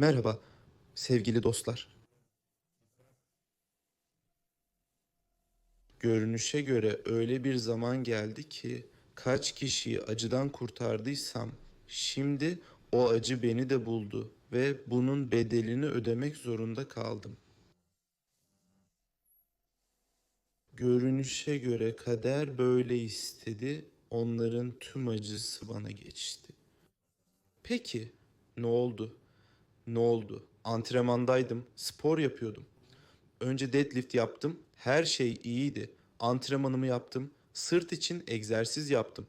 Merhaba sevgili dostlar. Görünüşe göre öyle bir zaman geldi ki kaç kişiyi acıdan kurtardıysam şimdi o acı beni de buldu ve bunun bedelini ödemek zorunda kaldım. Görünüşe göre kader böyle istedi, onların tüm acısı bana geçti. Peki ne oldu? Ne oldu? Antrenmandaydım, spor yapıyordum. Önce deadlift yaptım, her şey iyiydi. Antrenmanımı yaptım, sırt için egzersiz yaptım.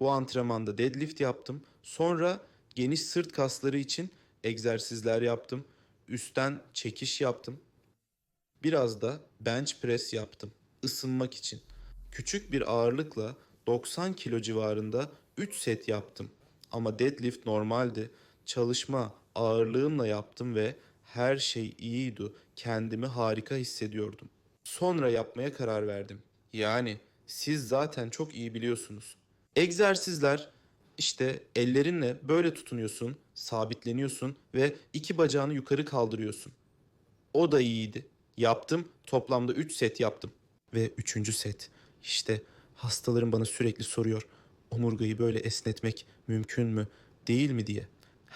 Bu antrenmanda deadlift yaptım. Sonra geniş sırt kasları için egzersizler yaptım. Üstten çekiş yaptım. Biraz da bench press yaptım ısınmak için. Küçük bir ağırlıkla 90 kilo civarında 3 set yaptım. Ama deadlift normaldi. Çalışma ağırlığımla yaptım ve her şey iyiydi. Kendimi harika hissediyordum. Sonra yapmaya karar verdim. Yani siz zaten çok iyi biliyorsunuz. Egzersizler işte ellerinle böyle tutunuyorsun, sabitleniyorsun ve iki bacağını yukarı kaldırıyorsun. O da iyiydi. Yaptım. Toplamda 3 set yaptım. Ve üçüncü set. İşte hastalarım bana sürekli soruyor. Omurgayı böyle esnetmek mümkün mü, değil mi diye.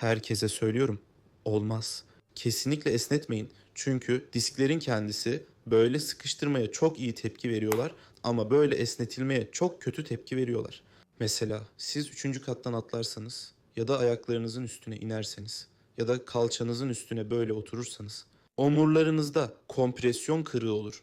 Herkese söylüyorum. Olmaz. Kesinlikle esnetmeyin. Çünkü disklerin kendisi böyle sıkıştırmaya çok iyi tepki veriyorlar ama böyle esnetilmeye çok kötü tepki veriyorlar. Mesela siz üçüncü kattan atlarsanız ya da ayaklarınızın üstüne inerseniz ya da kalçanızın üstüne böyle oturursanız omurlarınızda kompresyon kırığı olur.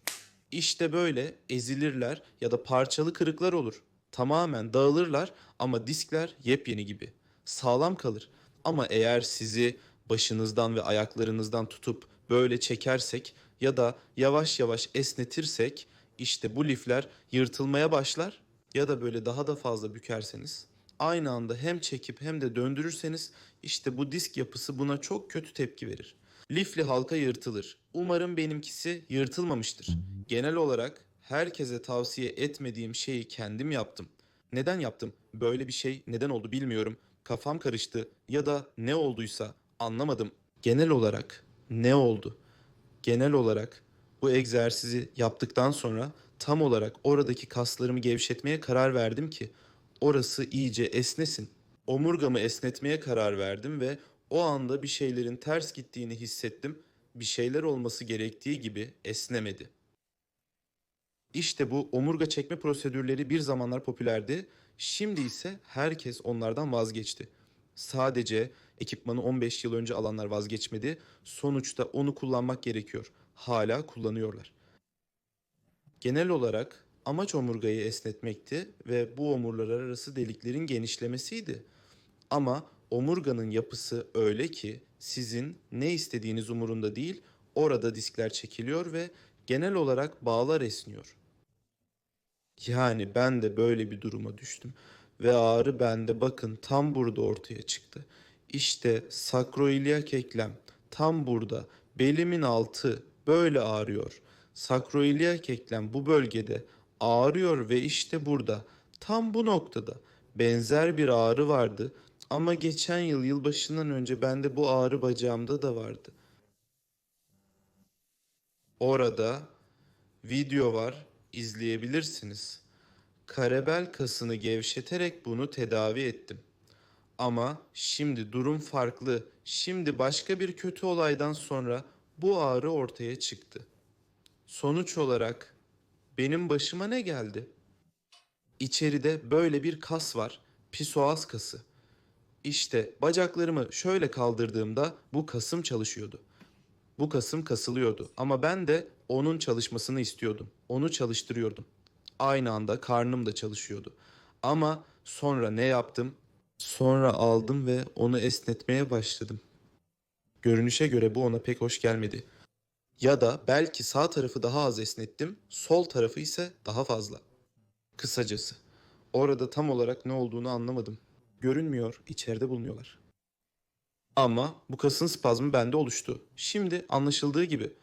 İşte böyle ezilirler ya da parçalı kırıklar olur. Tamamen dağılırlar ama diskler yepyeni gibi. Sağlam kalır. Ama eğer sizi başınızdan ve ayaklarınızdan tutup böyle çekersek ya da yavaş yavaş esnetirsek işte bu lifler yırtılmaya başlar ya da böyle daha da fazla bükerseniz aynı anda hem çekip hem de döndürürseniz işte bu disk yapısı buna çok kötü tepki verir. Lifli halka yırtılır. Umarım benimkisi yırtılmamıştır. Genel olarak herkese tavsiye etmediğim şeyi kendim yaptım. Neden yaptım? Böyle bir şey neden oldu bilmiyorum. Kafam karıştı ya da ne olduysa anlamadım. Genel olarak ne oldu? Genel olarak bu egzersizi yaptıktan sonra tam olarak oradaki kaslarımı gevşetmeye karar verdim ki orası iyice esnesin. Omurgamı esnetmeye karar verdim ve o anda bir şeylerin ters gittiğini hissettim. Bir şeyler olması gerektiği gibi esnemedi. İşte bu omurga çekme prosedürleri bir zamanlar popülerdi. Şimdi ise herkes onlardan vazgeçti. Sadece ekipmanı 15 yıl önce alanlar vazgeçmedi. Sonuçta onu kullanmak gerekiyor. Hala kullanıyorlar. Genel olarak amaç omurgayı esnetmekti ve bu omurlar arası deliklerin genişlemesiydi. Ama omurganın yapısı öyle ki sizin ne istediğiniz umurunda değil, orada diskler çekiliyor ve genel olarak bağlar esniyor. Yani ben de böyle bir duruma düştüm ve ağrı bende bakın tam burada ortaya çıktı. İşte sakroilyak eklem tam burada belimin altı böyle ağrıyor. Sakroilyak eklem bu bölgede ağrıyor ve işte burada tam bu noktada benzer bir ağrı vardı ama geçen yıl yılbaşından önce bende bu ağrı bacağımda da vardı. Orada video var, izleyebilirsiniz. Karebel kasını gevşeterek bunu tedavi ettim. Ama şimdi durum farklı. Şimdi başka bir kötü olaydan sonra bu ağrı ortaya çıktı. Sonuç olarak benim başıma ne geldi? İçeride böyle bir kas var. Psoas kası. İşte bacaklarımı şöyle kaldırdığımda bu kasım çalışıyordu. Bu kasım kasılıyordu ama ben de onun çalışmasını istiyordum. Onu çalıştırıyordum. Aynı anda karnım da çalışıyordu. Ama sonra ne yaptım? Sonra aldım ve onu esnetmeye başladım. Görünüşe göre bu ona pek hoş gelmedi. Ya da belki sağ tarafı daha az esnettim, sol tarafı ise daha fazla. Kısacası orada tam olarak ne olduğunu anlamadım. Görünmüyor, içeride bulunuyorlar. Ama bu kasın spazmı bende oluştu. Şimdi anlaşıldığı gibi.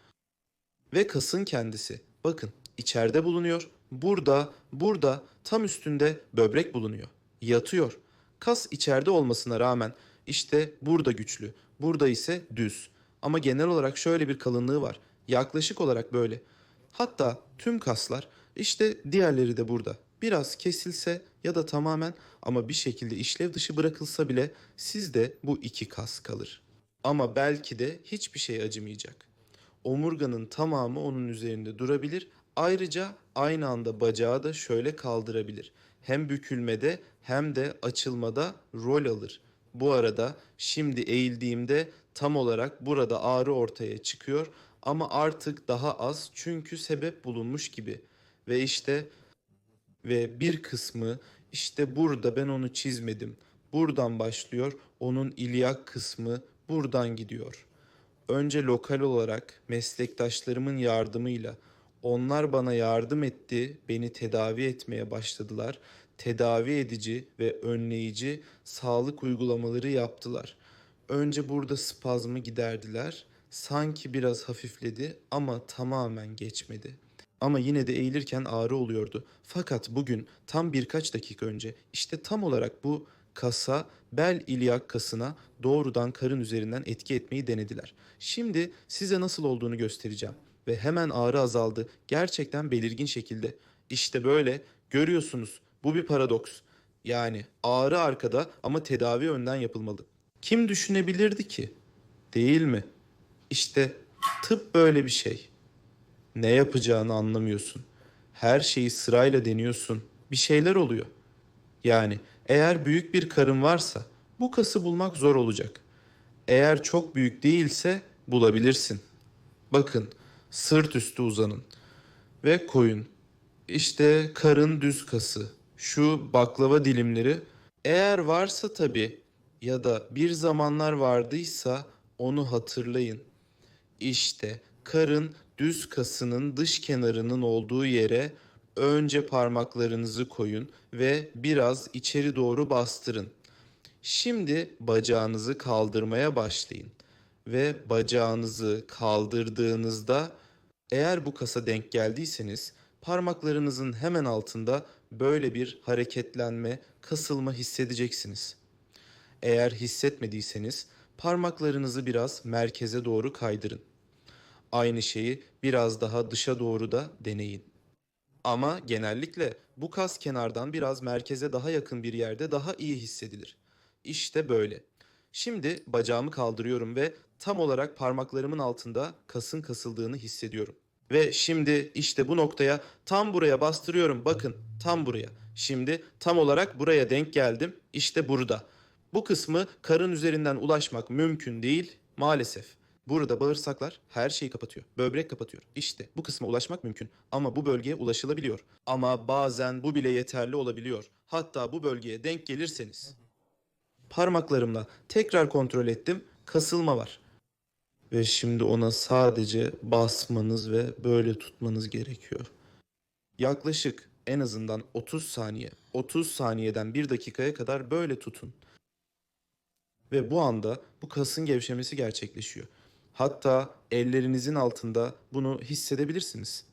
Ve kasın kendisi. Bakın içeride bulunuyor. Burada, burada tam üstünde böbrek bulunuyor. Yatıyor. Kas içeride olmasına rağmen İşte burada güçlü, burada ise düz. Ama genel olarak şöyle bir kalınlığı var. Yaklaşık olarak böyle. Hatta tüm kaslar işte diğerleri de burada. Biraz kesilse ya da tamamen ama bir şekilde işlev dışı bırakılsa bile sizde bu iki kas kalır. Ama belki de hiçbir şey acımayacak. Omurganın tamamı onun üzerinde durabilir. Ayrıca aynı anda bacağı da şöyle kaldırabilir. Hem bükülmede hem de açılmada rol alır. Bu arada şimdi eğildiğimde tam olarak burada ağrı ortaya çıkıyor ama artık daha az çünkü sebep bulunmuş gibi. Ve işte ve bir kısmı işte burada ben onu çizmedim. Buradan başlıyor. Onun ilyak kısmı buradan gidiyor. Önce lokal olarak meslektaşlarımın yardımıyla onlar bana yardım etti, beni tedavi etmeye başladılar. Tedavi edici ve önleyici sağlık uygulamaları yaptılar. Önce burada spazmı giderdiler. Sanki biraz hafifledi ama tamamen geçmedi. Ama yine de eğilirken ağrı oluyordu. Fakat bugün tam birkaç dakika önce işte tam olarak bu kasa bel ilyak kasına doğrudan karın üzerinden etki etmeyi denediler. Şimdi size nasıl olduğunu göstereceğim ve hemen ağrı azaldı. Gerçekten belirgin şekilde. İşte böyle görüyorsunuz. Bu bir paradoks. Yani ağrı arkada ama tedavi önden yapılmalı. Kim düşünebilirdi ki? Değil mi? İşte tıp böyle bir şey. Ne yapacağını anlamıyorsun. Her şeyi sırayla deniyorsun. Bir şeyler oluyor. Yani eğer büyük bir karın varsa bu kası bulmak zor olacak. Eğer çok büyük değilse bulabilirsin. Bakın sırt üstü uzanın ve koyun. İşte karın düz kası. Şu baklava dilimleri eğer varsa tabii ya da bir zamanlar vardıysa onu hatırlayın. İşte karın düz kasının dış kenarının olduğu yere önce parmaklarınızı koyun ve biraz içeri doğru bastırın. Şimdi bacağınızı kaldırmaya başlayın ve bacağınızı kaldırdığınızda eğer bu kasa denk geldiyseniz parmaklarınızın hemen altında böyle bir hareketlenme, kasılma hissedeceksiniz. Eğer hissetmediyseniz parmaklarınızı biraz merkeze doğru kaydırın. Aynı şeyi biraz daha dışa doğru da deneyin. Ama genellikle bu kas kenardan biraz merkeze daha yakın bir yerde daha iyi hissedilir. İşte böyle. Şimdi bacağımı kaldırıyorum ve tam olarak parmaklarımın altında kasın kasıldığını hissediyorum. Ve şimdi işte bu noktaya tam buraya bastırıyorum. Bakın tam buraya. Şimdi tam olarak buraya denk geldim. İşte burada. Bu kısmı karın üzerinden ulaşmak mümkün değil maalesef. Burada bağırsaklar her şeyi kapatıyor. Böbrek kapatıyor. İşte bu kısma ulaşmak mümkün ama bu bölgeye ulaşılabiliyor. Ama bazen bu bile yeterli olabiliyor. Hatta bu bölgeye denk gelirseniz. Parmaklarımla tekrar kontrol ettim. Kasılma var. Ve şimdi ona sadece basmanız ve böyle tutmanız gerekiyor. Yaklaşık en azından 30 saniye, 30 saniyeden 1 dakikaya kadar böyle tutun. Ve bu anda bu kasın gevşemesi gerçekleşiyor. Hatta ellerinizin altında bunu hissedebilirsiniz.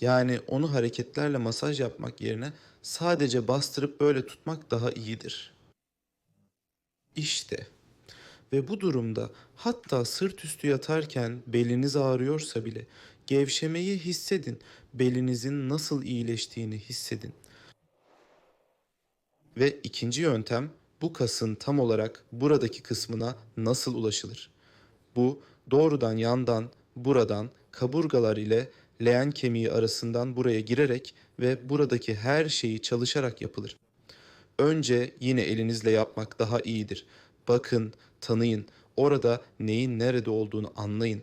Yani onu hareketlerle masaj yapmak yerine sadece bastırıp böyle tutmak daha iyidir. İşte ve bu durumda hatta sırt üstü yatarken beliniz ağrıyorsa bile gevşemeyi hissedin. Belinizin nasıl iyileştiğini hissedin. Ve ikinci yöntem bu kasın tam olarak buradaki kısmına nasıl ulaşılır? Bu doğrudan yandan, buradan kaburgalar ile leğen kemiği arasından buraya girerek ve buradaki her şeyi çalışarak yapılır. Önce yine elinizle yapmak daha iyidir. Bakın, tanıyın. Orada neyin nerede olduğunu anlayın.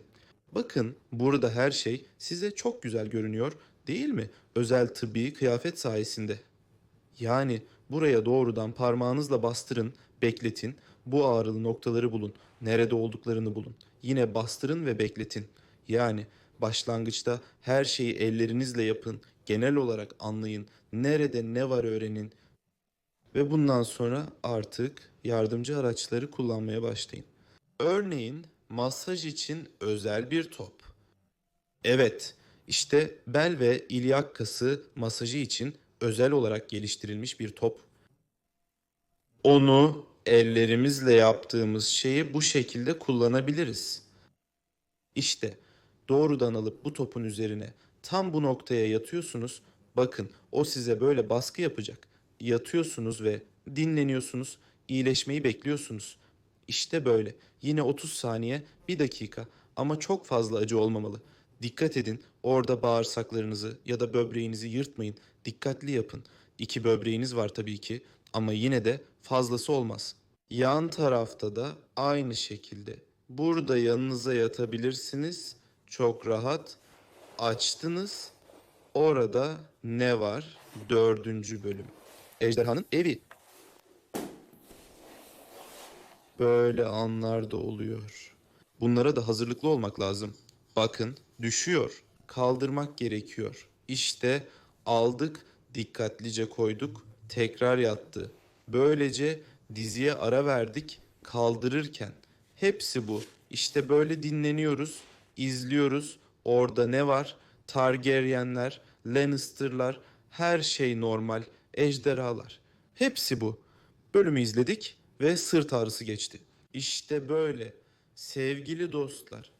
Bakın, burada her şey size çok güzel görünüyor, değil mi? Özel tıbbi kıyafet sayesinde. Yani buraya doğrudan parmağınızla bastırın, bekletin. Bu ağrılı noktaları bulun. Nerede olduklarını bulun. Yine bastırın ve bekletin. Yani başlangıçta her şeyi ellerinizle yapın. Genel olarak anlayın. Nerede ne var öğrenin. Ve bundan sonra artık yardımcı araçları kullanmaya başlayın. Örneğin masaj için özel bir top. Evet, işte bel ve ilyak kası masajı için özel olarak geliştirilmiş bir top. Onu ellerimizle yaptığımız şeyi bu şekilde kullanabiliriz. İşte doğrudan alıp bu topun üzerine tam bu noktaya yatıyorsunuz. Bakın o size böyle baskı yapacak. Yatıyorsunuz ve dinleniyorsunuz. iyileşmeyi bekliyorsunuz. İşte böyle. Yine 30 saniye, 1 dakika ama çok fazla acı olmamalı. Dikkat edin orada bağırsaklarınızı ya da böbreğinizi yırtmayın. Dikkatli yapın. İki böbreğiniz var tabii ki ama yine de fazlası olmaz. Yan tarafta da aynı şekilde. Burada yanınıza yatabilirsiniz. Çok rahat. Açtınız. Orada ne var? Dördüncü bölüm. Ejderhanın evi. Böyle anlar da oluyor. Bunlara da hazırlıklı olmak lazım. Bakın düşüyor. Kaldırmak gerekiyor. İşte aldık, dikkatlice koyduk, tekrar yattı. Böylece diziye ara verdik kaldırırken. Hepsi bu. İşte böyle dinleniyoruz, izliyoruz. Orada ne var? Targaryenler, Lannister'lar, her şey normal, ejderhalar. Hepsi bu. Bölümü izledik ve sırt ağrısı geçti. İşte böyle sevgili dostlar.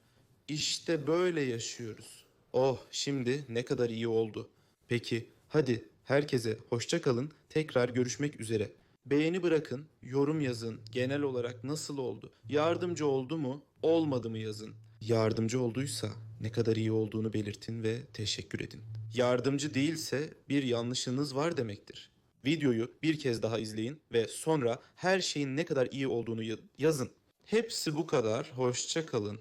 İşte böyle yaşıyoruz. Oh şimdi ne kadar iyi oldu. Peki hadi herkese hoşça kalın. Tekrar görüşmek üzere. Beğeni bırakın, yorum yazın. Genel olarak nasıl oldu? Yardımcı oldu mu? Olmadı mı yazın. Yardımcı olduysa ne kadar iyi olduğunu belirtin ve teşekkür edin. Yardımcı değilse bir yanlışınız var demektir. Videoyu bir kez daha izleyin ve sonra her şeyin ne kadar iyi olduğunu ya- yazın. Hepsi bu kadar. Hoşça kalın.